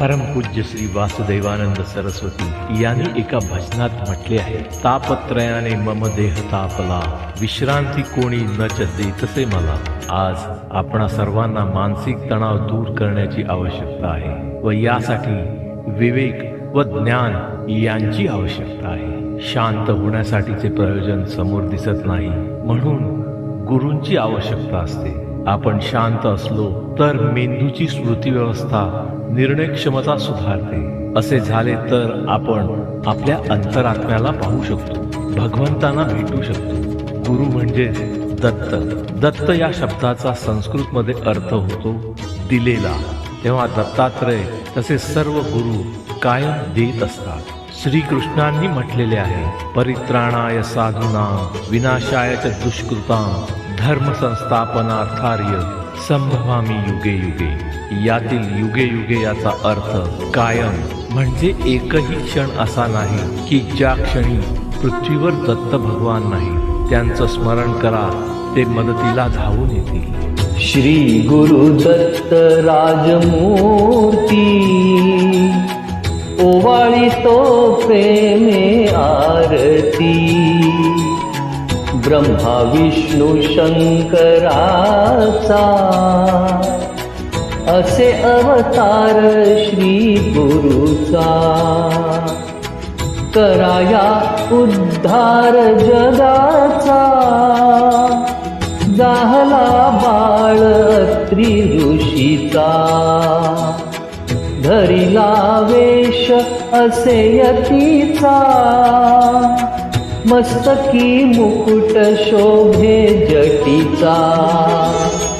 परमपूज्य श्री वासुदेवानंद सरस्वती यांनी एका भजनात म्हटले आहे तापत्रयाने मम देह तापला विश्रांती कोणी न च देतसे मला. आज आपणा सर्वांना मानसिक तणाव दूर करण्याची आवश्यकता आहे व यासाठी विवेक व ज्ञान यांची आवश्यकता आहे. शांत होण्यासाठीचे प्रयोजन समोर दिसत नाही म्हणून गुरूंची आवश्यकता असते. आपण शांत असलो तर मेंदूची स्मृती व्यवस्था निर्णय क्षमता सुधारते. असे झाले तर आपण आपल्या अंतरात्म्याला पाहू शकतो. भगवंतांना भेटू शकतो. गुरु म्हणजे दत्त. दत्त या शब्दाचा संस्कृत मध्ये अर्थ होतो दिलेला. तेव्हा दत्तात्रय तसे सर्व गुरु कायम देत असतात. श्रीकृष्णांनी म्हटलेले आहे परित्राणाय साधूना विनाशाय च दुष्कृतां धर्म संस्थापनार्थार्य संभवामी युगे युगे. यातील युगे युगे याचा अर्थ कायम. म्हणजे एकही क्षण असा नाही की ज्या क्षणी पृथ्वीवर दत्त भगवान नाही त्यांचं स्मरण करा ते मदतीला धावून येतील. श्री गुरुदत्त राजमूर्ती ओवाळी तो प्रेमे आरती. ब्रह्मा विष्णू शंकराचा. असे अवतार श्री गुरुचा. कराया उद्धार जगाचा. जाहला बाळ अत्री ऋषीचा. धरिला वेश असे यतीचा. मस्तकी मुकुट शोभे जटीचा.